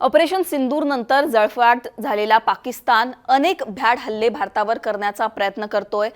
Operation सिंदूरनंतर जळफळाट जळफाट झालेला पाकिस्तान अनेक भ्याड हल्ले भारतावर करण्याचा प्रयत्न करतोय.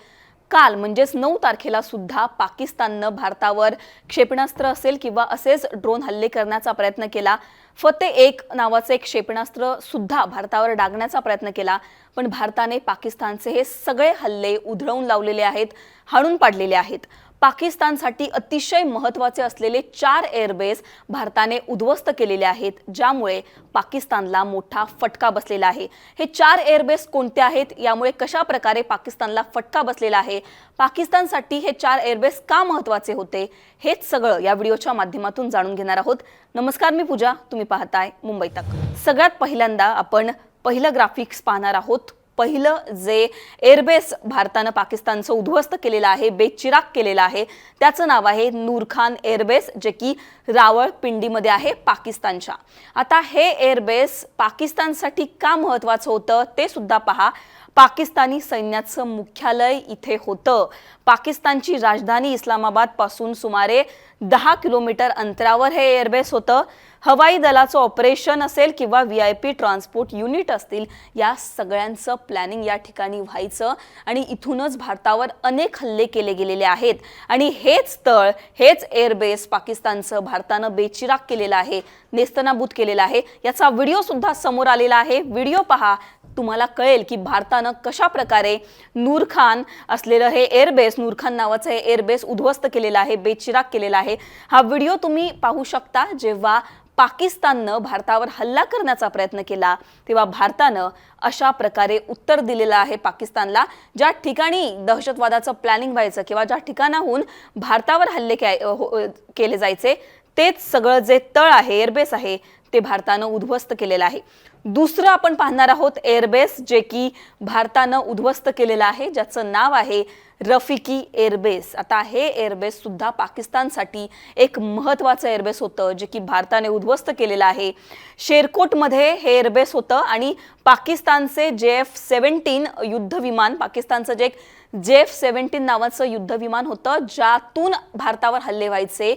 काल म्हणजेच नऊ तारखेला सुद्धा पाकिस्ताननं भारतावर क्षेपणास्त्र असेल किंवा असेच ड्रोन हल्ले करण्याचा प्रयत्न केला. फते एक नावाचे क्षेपणास्त्र सुद्धा भारतावर डागण्याचा प्रयत्न केला. पण भारताने पाकिस्तानचे हे सगळे हल्ले उधळवून लावलेले आहेत हाणून पाडलेले आहेत. पाकिस्तानसाठी अतिशय महत्त्वाचे असलेले चार एअरबेस भारताने उद्ध्वस्त केलेले आहेत ज्यामुळे पाकिस्तानला मोठा फटका बसलेला आहे. हे चार एअरबेस कोणते आहेत? यामुळे कशा प्रकारे पाकिस्तानला फटका बसलेला आहे? पाकिस्तानसाठी हे चार एअरबेस का महत्त्वाचे होते? हेच सगळं या व्हिडिओच्या माध्यमातून जाणून घेणार आहोत. नमस्कार मी पूजा. तुम्ही पाहताय मुंबई तक. सगळ्यात पहिल्यांदा आपण पहिलं ग्राफिक्स पाहणार आहोत. पहिलं जे एअरबेस भारतानं पाकिस्तानचं उद्ध्वस्त केलेलं आहे बेचिराग केलेलं आहे त्याचं नाव आहे नूरखान एअरबेस जे की रावळपिंडीमध्ये आहे पाकिस्तानच्या. आता हे एअरबेस पाकिस्तानसाठी का महत्त्वाचं होतं ते सुद्धा पहा. पाकिस्तानी सैन्याचं मुख्यालय इथे होतं. पाकिस्तानची राजधानी इस्लामाबादपासून सुमारे दहा किलोमीटर अंतरावर हे एअरबेस होतं. हवाई दलाचं ऑपरेशन असेल किंवा V I P transport unit असतील या सगळ्यांचं प्लॅनिंग या ठिकाणी व्हायचं आणि इथूनच भारतावर अनेक हल्ले केले गेलेले आहेत. आणि हेच तळ हेच एअरबेस पाकिस्तानचं भारतानं बेचिराग केलेलं आहे नेस्तनाबूत केलेलं आहे. याचा व्हिडिओ सुद्धा समोर आलेला आहे. व्हिडिओ पहा तुम्हाला कळेल की भारतानं कशा प्रकारे नूरखान असलेलं हे एअरबेस नूरखान नावाचं हे एअरबेस उद्ध्वस्त केलेलं आहे बेचिराग केलेला आहे. हा व्हिडिओ तुम्ही पाहू शकता. जेव्हा पाकिस्ताननं भारतावर हल्ला करण्याचा प्रयत्न केला तेव्हा भारतानं अशा प्रकारे उत्तर दिलेलं आहे पाकिस्तानला. ज्या ठिकाणी दहशतवादाचं प्लॅनिंग व्हायचं किंवा ज्या ठिकाणाहून भारतावर हल्ले के- हो- केले जायचे तेच सगळं जे तळ आहे एअरबेस आहे ते भारतानं उद्ध्वस्त केलेलं आहे. दुसरं आपण पाहणार आहोत एअरबेस जे की भारतानं उद्ध्वस्त केलेलं आहे ज्याचं नाव आहे रफिकी एअरबेस. आता हे एअरबेस सुद्धा पाकिस्तानसाठी एक महत्त्वाचं एअरबेस होतं जे की भारताने उद्ध्वस्त केलेलं आहे. शेरकोटमध्ये हे एअरबेस होतं आणि पाकिस्तानचे जे एफ सेव्हन्टीन युद्धविमान पाकिस्तानचं जे एक जे एफ सेव्हन्टीन नावाचं युद्धविमान होतं ज्यातून भारतावर हल्ले व्हायचे.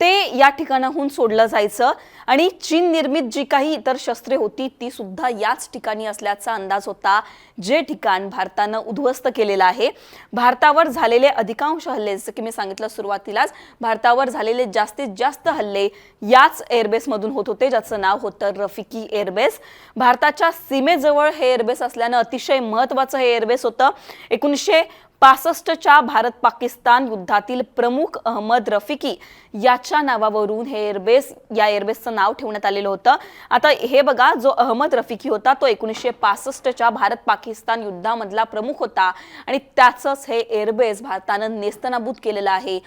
ते या ठिकाणाहून सोडलं जायचं. आणि चीन निर्मित जी काही इतर शस्त्रे होती ती सुद्धा याच ठिकाणी असल्याचा अंदाज होता जे ठिकाण भारतानं उद्ध्वस्त केलेलं आहे. भारतावर झालेले अधिकांश हल्ले जसं की मी सांगितलं सुरुवातीलाच भारतावर झालेले जास्तीत जास्त हल्ले याच एअरबेसमधून होत होते ज्याचं नाव होतं रफिकी एअरबेस. भारताच्या सीमेजवळ हे एअरबेस असल्यानं अतिशय महत्त्वाचं हे एअरबेस होतं. एकोणीसशे पासष्टच्या भारत पाकिस्तान युद्धातील प्रमुख अहमद रफिकी याच्या नावावरून हे एअरबेस या एअरबेसचं नाव ठेवण्यात आलेलं होतं. आता हे बघा जो अहमद रफिकी होता तो एकोणीसशे पासष्टच्या भारत पाकिस्तान युद्धामधला प्रमुख होता आणि त्याचंच हे एअरबेस भारतानं नेस्तनाबूत केलेलं आहे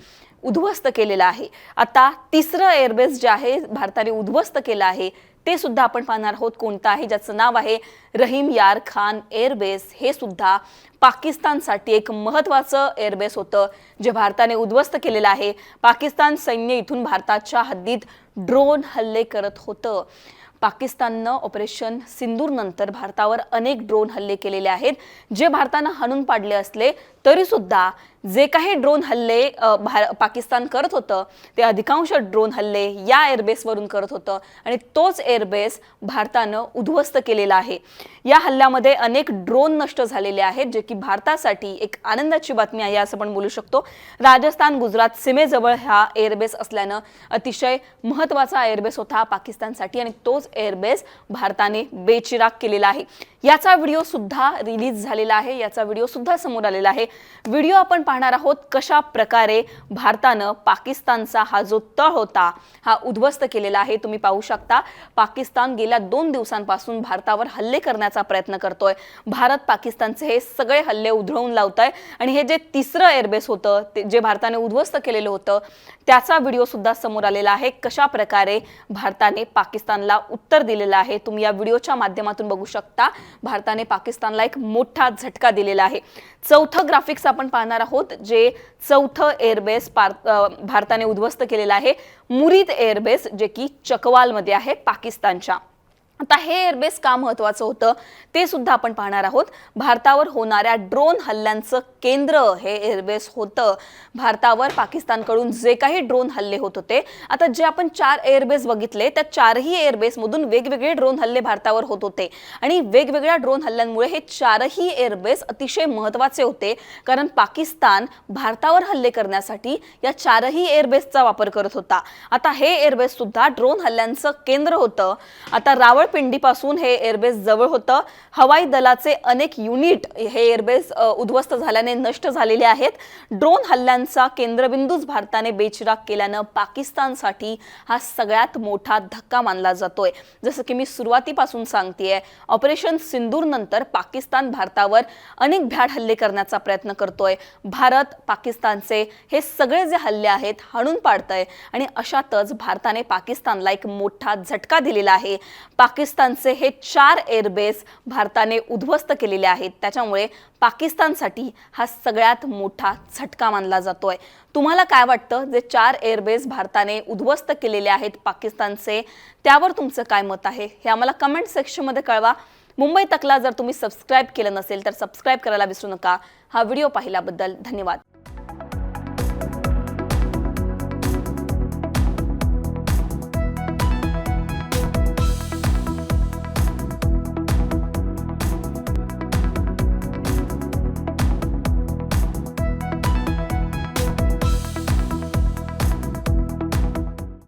उद्ध्वस्त केलेलं आहे. आता तिसरं एअरबेस जे आहे भारताने उद्ध्वस्त केलं आहे ते सुद्धा आपण पाहणार आहोत कोणतं आहे ज्याचं नाव आहे रहीम यार खान एअरबेस. हे सुद्धा पाकिस्तानसाठी एक महत्त्वाचं एअरबेस होतं जे भारताने उद्ध्वस्त केलेलं आहे. पाकिस्तान सैन्य इथून भारताच्या हद्दीत ड्रोन हल्ले करत होतं. पाकिस्ताननं ऑपरेशन सिंदूर नंतर भारतावर अनेक ड्रोन हल्ले केलेले आहेत जे भारतानं हाणून पाडले असले तरीसुद्धा जे काही ड्रोन हल्ले भार पाकिस्तान करत होतं ते अधिकांश ड्रोन हल्ले या एअरबेसवरून करत होतं आणि तोच एअरबेस भारतानं उद्ध्वस्त केलेला आहे. या हल्ल्यामध्ये अनेक ड्रोन नष्ट झालेले आहेत जे की भारतासाठी एक आनंदाची बातमी आहे असं पण बोलू शकतो. राजस्थान गुजरात सीमेजवळ हा एअरबेस असल्यानं अतिशय महत्त्वाचा एअरबेस होता पाकिस्तानसाठी आणि तोच एअरबेस भारताने बेचिराग केलेला आहे. याचा व्हिडिओ सुद्धा रिलीज झालेला आहे. याचा व्हिडिओ सुद्धा समोर आलेला आहे. व्हिडिओ आपण पाहणार आहोत कशा प्रकारे भारतानं पाकिस्तानचा हा जो तळ होता हा उद्ध्वस्त केलेला आहे. तुम्ही पाहू शकता पाकिस्तान गेल्या दोन दिवसांपासून भारतावर हल्ले करण्याचा प्रयत्न करतोय. भारत पाकिस्तानचे हे सगळे हल्ले उधळवून लावत आहे आणि हे जे तिसरं एअरबेस होतं ते जे भारताने उद्ध्वस्त केलेलं होतं त्याचा व्हिडिओ सुद्धा समोर आलेला आहे. कशा प्रकारे भारताने पाकिस्तानला उत्तर दिलेलं आहे तुम्ही या व्हिडिओच्या माध्यमातून बघू शकता. भारताने पाकिस्तानला एक मोठा झटका दिलेला आहे. चौथं ग्राफिक्स आपण पाहणार आहोत जे चौथं एअरबेस पार- भारताने उद्ध्वस्त केलेलं आहे. मुरीद एअरबेस जे की चकवालमध्ये आहे पाकिस्तानच्या. आता हे एअरबेस का महत्वाचं होतं ते सुद्धा आपण पाहणार आहोत. भारतावर होणाऱ्या ड्रोन हल्ल्यांचं केंद्र हे एअरबेस होतं. भारतावर पाकिस्तानकडून जे काही ड्रोन हल्ले होत होते आता जे आपण चार एअरबेस बघितले त्या चारही एअरबेसमधून वेगवेगळे ड्रोन हल्ले भारतावर होत होते. आणि वेगवेगळ्या ड्रोन हल्ल्यांमुळे हे चारही एअरबेस अतिशय महत्त्वाचे होते. कारण पाकिस्तान भारतावर हल्ले करण्यासाठी या चारही एअरबेसचा वापर करत होता. आता हे एअरबेस सुद्धा ड्रोन हल्ल्यांचं केंद्र होतं. आता रावळ पिंडीपासून हे एअरबेस जवळ होतं. हवाई दलाचे अनेक युनिट हे एअरबेस उद्ध्वस्त झाल्याने नष्ट झालेले आहेत. ड्रोन हल्ल्यांचा केंद्रबिंदूच भारताने बेचिराग केल्यानं पाकिस्तानसाठी हा सगळ्यात मोठा धक्का मानला जातोय. जसं की मी सुरुवातीपासून सांगतेय ऑपरेशन सिंदूर नंतर पाकिस्तान भारतावर अनेक भ्याड हल्ले करण्याचा प्रयत्न करतोय. भारत पाकिस्तानचे हे सगळे जे हल्ले आहेत हाणून पाडतंय. आणि अशातच भारताने पाकिस्तानला एक मोठा झटका दिलेला आहे. पाकिस्तानचे हे चार एअरबेस भारताने उद्ध्वस्त केलेले आहेत. त्याच्यामुळे पाकिस्तानसाठी हा सगळ्यात मोठा झटका मानला जातोय. तुम्हाला काय वाटतं? जे चार एअरबेस भारताने उद्ध्वस्त केलेले आहेत पाकिस्तानचे त्यावर तुमचं काय मत आहे? हे आम्हाला कमेंट सेक्शनमध्ये कळवा. मुंबई तकला जर तुम्ही सबस्क्राईब केलं नसेल तर सबस्क्राईब करायला विसरू नका. हा व्हिडिओ पाहिल्याबद्दल धन्यवाद.